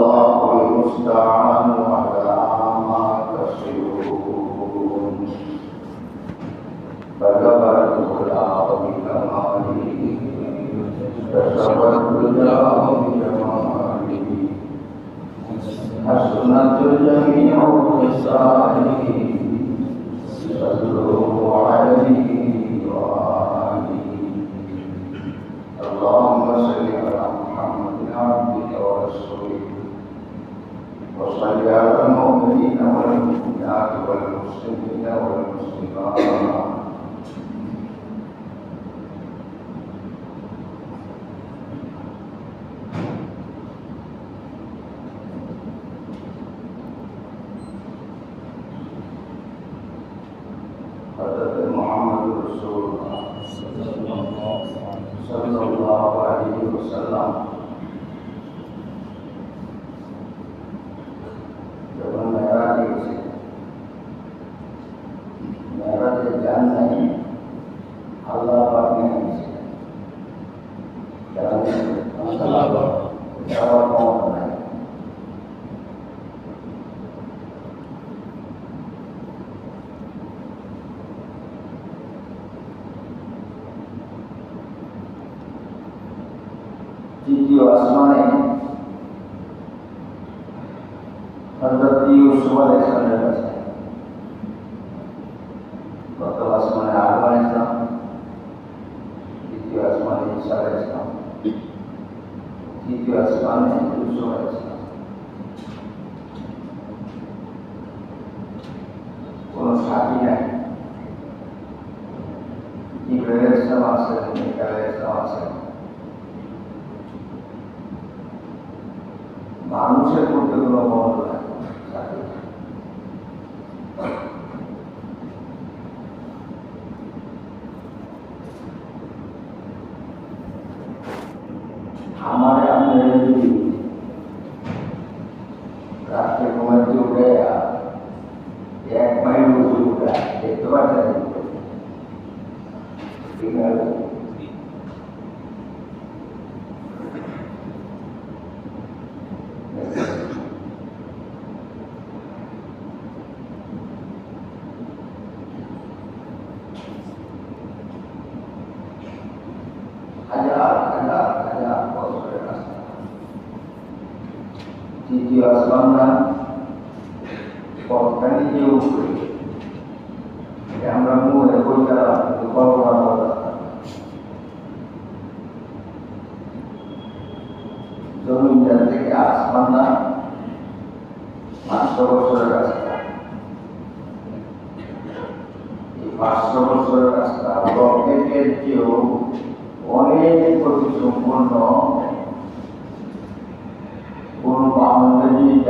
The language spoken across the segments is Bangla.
الله المستعان على ما تصفون فكبرت الارض بكماله كسبت الله بجماله حسنت جميع خصاله فاتلوه عليه Zoraz. Konstantine Nikolae Savasa, Nikolae Savasa. মানুষের মধ্যে কোনো মহত্ব jiwa semangka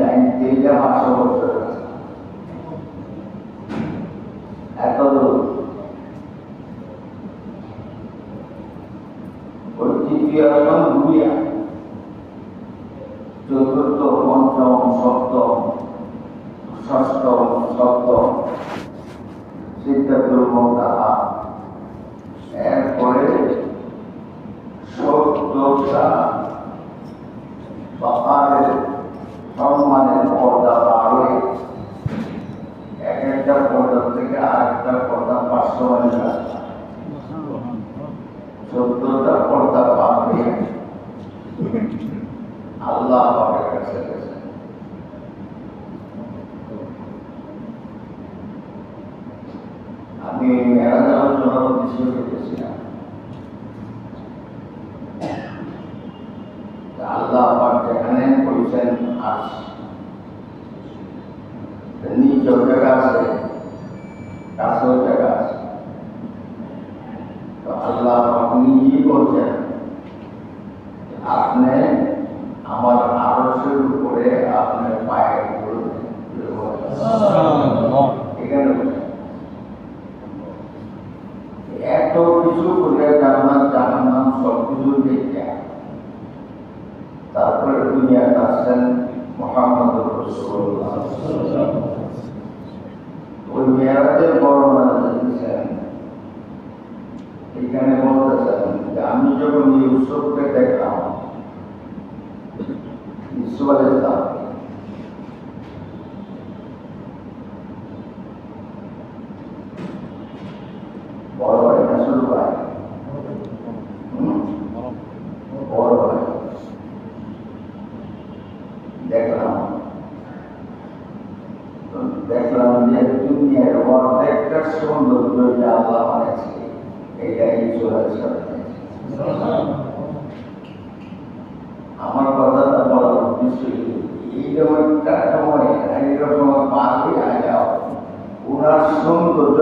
在你爹家话说。আল্লাহ পাকের কাছে আমি মেয়েরাজ আল্লাহ পাক যেখানে করেছেন আস। নিজেও জায়গা আছে, কাছেও জায়গা আছে। আল্লাহ পাক নিজেই বলছেন তারপরে দুনিয়াতে আসলেন মোহাম্মদ ওই মেয়েরাজের বর্ণনা দিয়েছেন। এখানে বলতেছেন যে আমি যখন ইউসুফকে দেখলাম ইসুফ আলাইসলাম আমার কথা তার বলার উদ্দেশ্য এই যেমন একটা সময় এক রকম পাখি আয়া ওনার সৌন্দর্য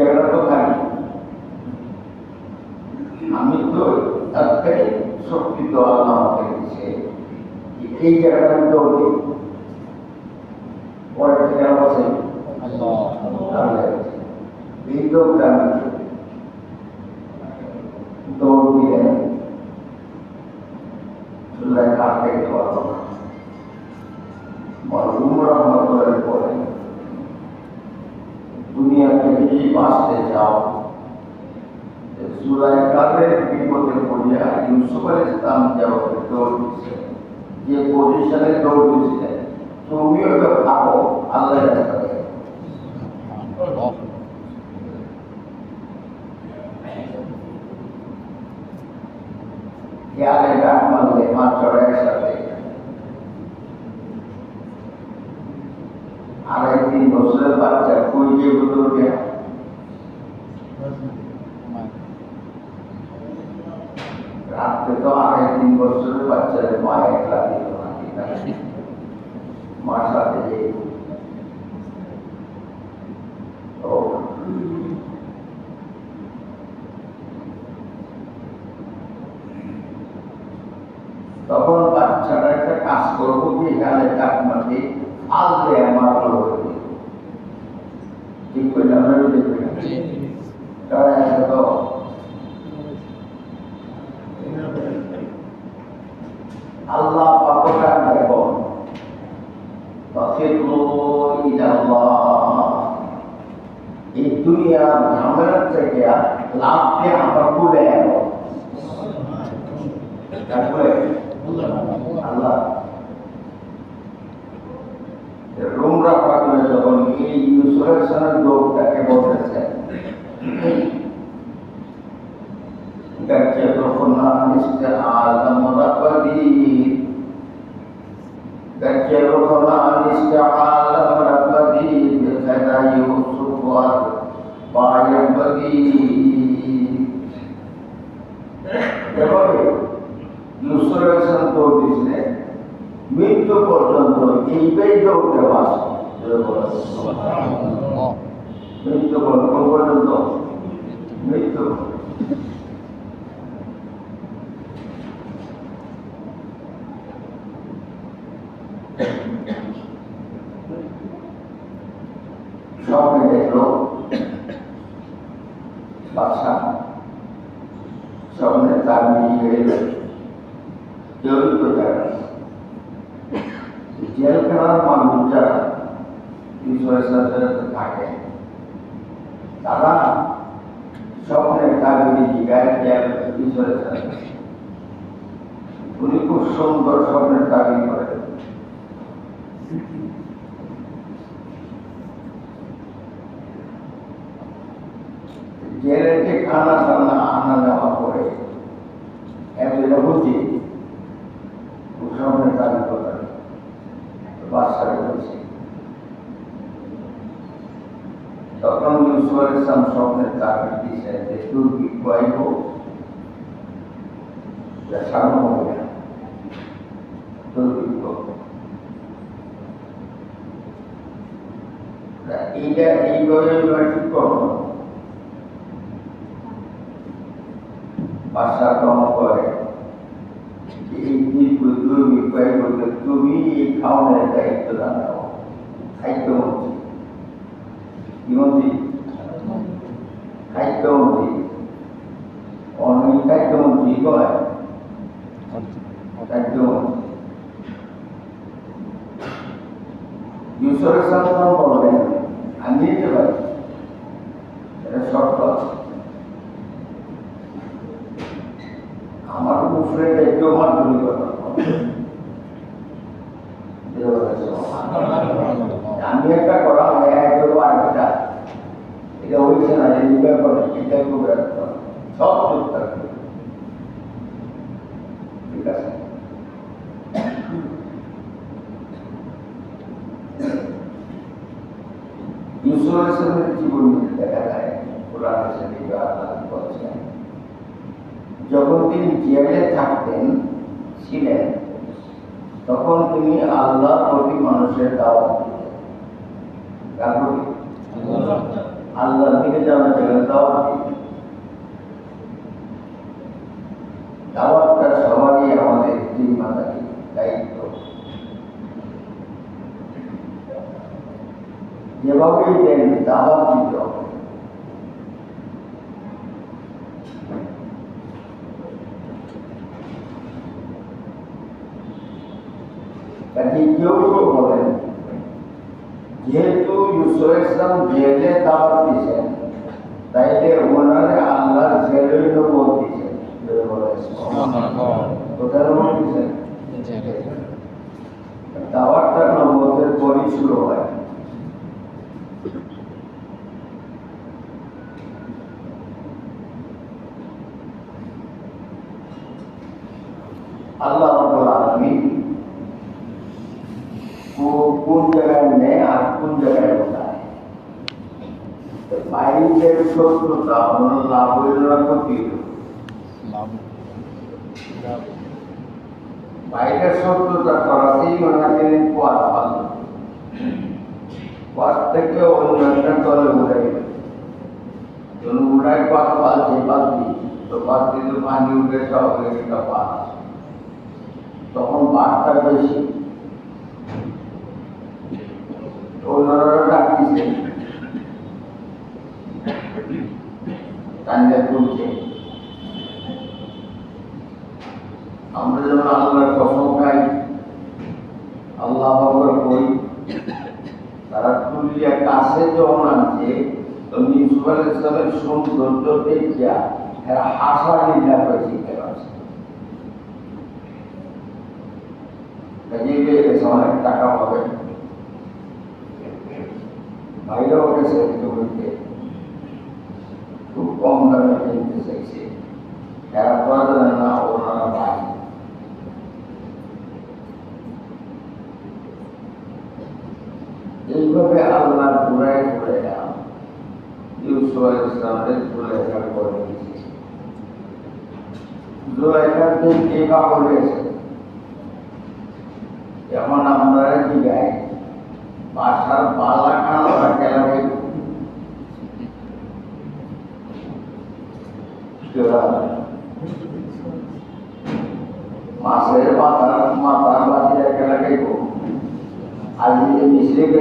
জায়গাটা কোথায় আমি তো তার থেকে শক্তি দেওয়া আমাকে দিচ্ছে এই জায়গাটা দৌড়ে সাহায্য করতে পারে সাথে থাকে। তারা স্বপ্নে তাগিরি জিগায় জেল ঈশ্বরের সাথে উনি খুব সুন্দর স্বপ্নের দাবি করেন। জেলে যে খানা টানা আনা নেওয়া করে এত বুঝি স্বপ্নের দাবি করেন। বাসায় বলছে তখন ইউসুফ ইসলাম স্বপ্নের দাবি দিয়েছে, যে তুর্কি কয়েক সামনে হবে না। দুর্ভিক্ষ এইটা এইভাবে ঠিক করো বাসা দম করে। এই দুর্ভিক্ষ বলতে তুমি এই খাওয়ানোর দায়িত্বটা নাও খাইত্যমন্ত্রী কি মন্ত্রী খাইত্যমন্ত্রী অনেক খাইত্যমন্ত্রী কয় একজন ইউসুফ ইসলাম বললেন আমি নিতে পারি এটা শর্ত আছে আমার উপরে একটু আমার দূরী কথা আমি একটা করা হয় একটু। আরেকটা এটা হয়েছে না, যে এই ব্যাপারে এটা খুব একটা। সব চুপ থাকবে ঠিক আছে? আল্লাহ যখন তিনি জেলে থাকতেন, ছিলেন, তখন তিনি আল্লাহর প্রতি মানুষের দাওয়াত কার প্রতি আল্লাহর দিকে যারা গেলেন দাওয়াত দিতেন দাওয়াতটা সবারই আমাদের জিম্মাদারি দায়িত্ব যেভাবেই দেন দাওয়াত দিতে হবে কাজে কেউ কেউ বলেন যেহেতু ইউসুফ ইসলাম জেলে দাওয়াত দিয়েছেন তাইলে ওনারে আল্লাহর জেলের নবত দিয়েছেন কোথায় নবত দিয়েছেন দাওয়াতটা নবতের পরই শুরু হয়। আল্লাহ রাব্বুল আলামিন কোন জায়গায় নেয় আর কোন জায়গায় বাইরের শত্রুতা হলো লাভ হইল না ক্ষতি বাইরের শত্রুতা করাতেই ওনাকে পথ পাল পথ থেকে অন্য একটা দলে উঠে গেল যখন উড়ায় পালছে পালতি তো পালতি তো পানি উঠে সব একটা পাল তখন বাঘটা বেশি। অন্যরা ডাকতেছে কান্দে তুলছে আমরা যেমন আল্লাহর কসম খাই আল্লাহ বাবার কই তারা তুলিয়া কাছে যখন আনছে তো ইউসুফ আল ইসলামের সৌন্দর্য দেখিয়া এরা হাসা নিন্দা করে শিখতে পারছে অনেক টাকা পাবে। বাইরেও গেছে খুব কম দামে কিনতে চাইছে এরা করা জানে না ওনারা ভাই এইভাবে আল্লাহ ঘুরায় ঘুরে ইউসুফ ইসলামের জুলেখা করে দিয়েছে জুলেখার দিন কে কাপড় এখন আমরা কি গাই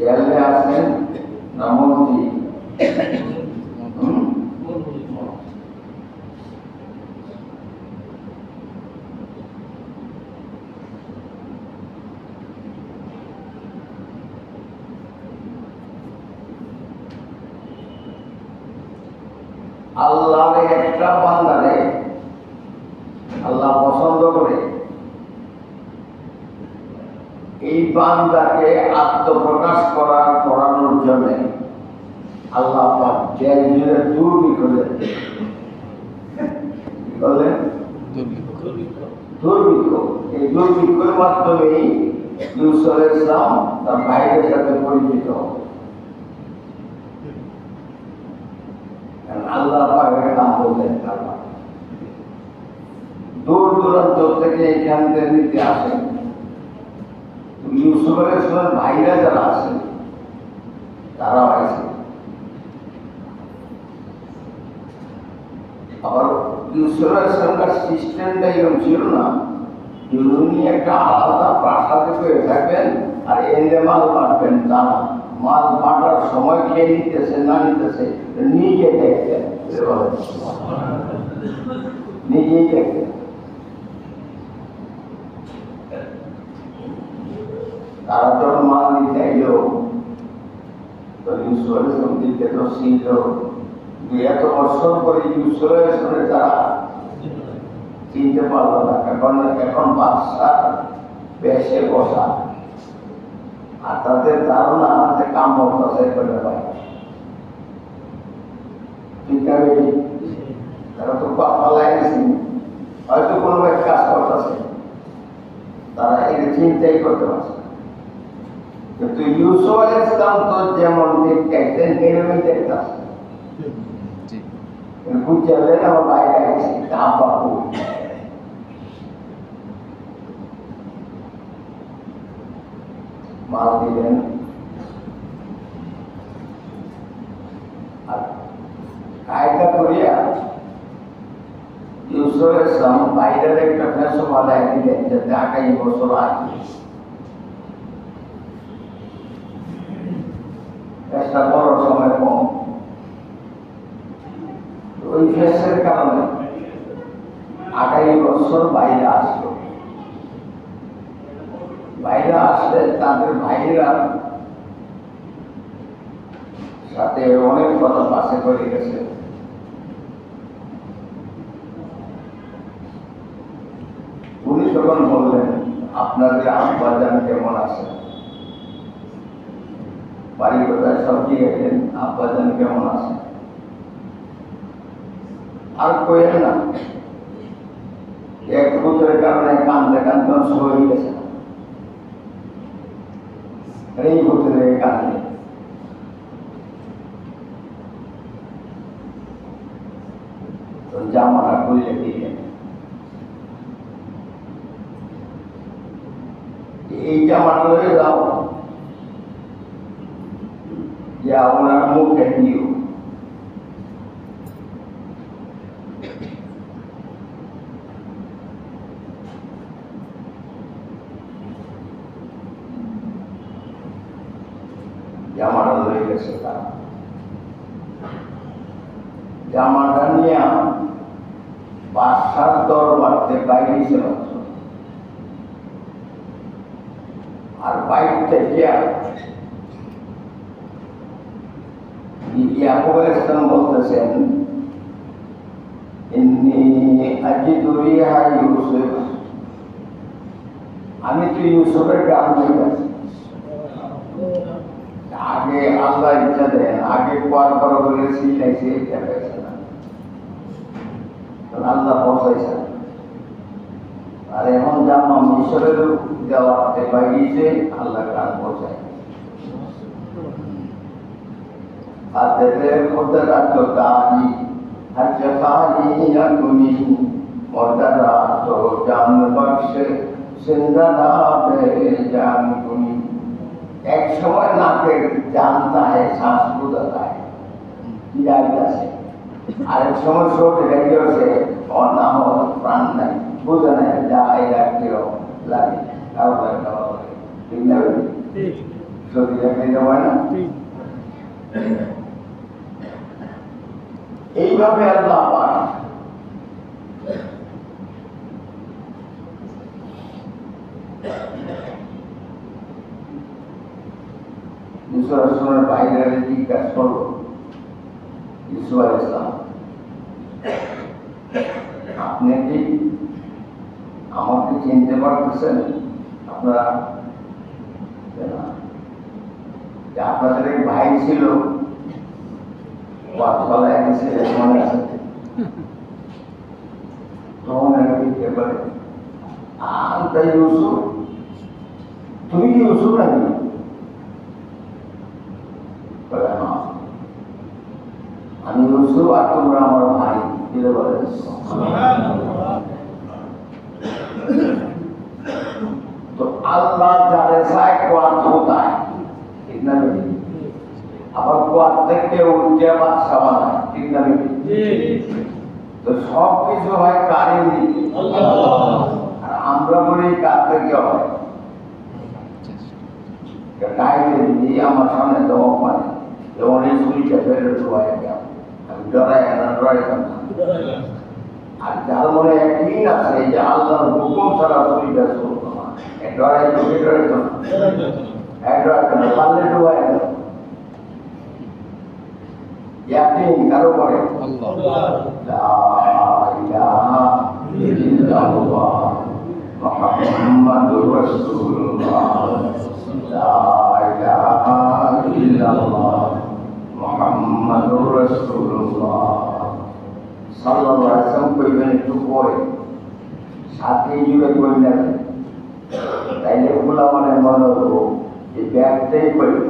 জেলে আছেন না মন্ত্রী হুম? আল্লাহর একটা বান্দারে আল্লাহ পছন্দ করে এই বান্দাকে আত্মপ্রকাশ করার করানোর জন্য আল্লাহ পাক জেল জুড়ে দুর্বি করে কি দুর্ভিক্ষ এই দুর্ভিক্ষের মাধ্যমেই ইউসুফ ইসলাম তার ভাইদের সাথে পরিচিত। আল্লাহ পাকের নাম বললেন দূর দূরান্ত থেকে এখান থেকে নিতে আসেন। ইউসুফ ইসলাম ভাইরা যারা আছেন তারাও আছে আবার ইউসুফ ইসলামকার সিস্টেমটা এরকম ছিল না যে উনি একটা আলাদা প্রাসাদে করে থাকবেন আর এনে মাল বাঁটবেন তা না মাল বাঁটার সময় কে নিতেছে না নিতেছে নিজে দেখতেন নিজেই দেখতেন তারা যখন মাল নিতে এলো তো ইউসুফ ইসলাম দিতে তো ছিল। এত বছর পরে ইউসুফ ইসলামের তারা চিনতে পারল না। এখন এখন বাদশার বেশে বসা। আর তাদের ধারণা যে কাম করতেছে করে পায় ঠিক বেটি? তারা তো পালাই হয়তো কোনো এক কাজ করতেছে। তারা এটা চিন্তাই করতে পারছে। কিন্তু ইউসুফ আলাইহিস ইসলাম তো যেমন দেখতেন এরকমই দেখতেছে বুঝলেন আমার বাইরে আছে তা বাবু মাল দিলেন আর কায়দা করিয়া ইউসুফ ইসলাম বাইরের একটা ফেসো বানায় দিলেন যাতে আগামী বছর আসবে একটা বড় সময় কম। ওই ফেসের কারণে আগামী বছর বাইরে আসলো। বাইরে আসলে তাদের ভাইরা সাথে অনেক কথা পাশে করে গেছে। উনি তখন বললেন আপনার আপনাদের আব্বাজান কেমন আছে বাড়ি কোথায় সব ঠিক আছেন আব্বাজান কেমন আছে আর কইেন না এক পুত্রের কারণে কান্দে কান্দে সই গেছে এই পুত্রের কান্দে তো জামাটা খুলে দিয়ে এই জামাটা লয়ে যাও যে ওনার মুখে দিও জামাটা লয়ে গেছে তারা জামাটা নিয়ে বাদশার দরবারতে বাইরে ছিল আর বাইর থেকে ইয়াকুব ইসলাম বলতেছেন ইউসুফ আমি তো ইউসুফের গ্রাম হইতেছি আগে আল্লাহ ইচ্ছা দেন আগে পর পর করে সিলাইছে এটা হয়েছে না আল্লাহ পৌঁছাইছে। আর এখন জামা মিশরের দেওয়াতে বাইরেছে আল্লাহ গান পৌঁছায় হাতে খোদার আত্মকানি হাতে খালি না তুমি মর্যাদা তো জান বর্ষে সিন্দাদা জান তুমি এক সময় নাকের জানতা হয় শ্বাস বোঝাতা হয় বিরাট আছে আরেক সময় শোট রেখে আছে ওর নাম হলো প্রাণ নাই বুঝে নাই যা এরা কেউ লাগে কারও লাগে কারও লাগে ঠিক না শরীর রেখে যাবে না এইভাবে আল্লাহ পাক মুসলমানের বাইরে জিজ্ঞাসা করল ইসু ইসলাম আপনি কি আমাকে চিনতে পারতেছেন আপনারা না। যে আপনাদের এক ভাই ছিল দিতে পারে আনটা ইউসুফ তুমি কি। আমি ইউসুফ আর তোমরা আমার ভাই দিলে বলে তো আল্লাহ যারে চায় কোয়াত হতায় ঠিক না বেটি? কোয়াত থেকে উঠে বানায় ঠিক না? তো সব কিছু হয় কারের দিকে। আর আমরা বলি কার থেকে হয়। গাইলে দিদি আমার সামনে দমক মানে। যেমন এই ছুরিটা ফেলে ঢোয়াই আমি ডরাই না ডরাইতাম আর যার মনে একদিন আছে যে আল্লাহর হুকুম ছাড়া ছুরিটা চলতো না। ডরাই ঢুকে ডরাইতো না এক ডরাইতো না পারলে না। ইয়াকিন কারও ইল্লাল্লাহ মুহাম্মাদুর রাসূলুল্লাহ লা ইলাহা ইল্লাল্লাহ মুহাম্মাদুর রাসূলুল্লাহ সাল্লাল্লাহু আলাইহি ওয়াসাল্লাম কইবেন একটু পরে সাথে জুড়ে কইলেন তাইলে খোলা মানে মনে হলো যে ব্যাগটাই করি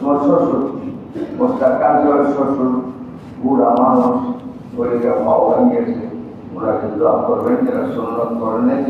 শ্বশুর খান সাহেবের শ্বশুর বুড়া মানুষ শরীরে ভাও ভেঙেছে ওনাকে দোয়া করবেন, যারা সুন্নত করেন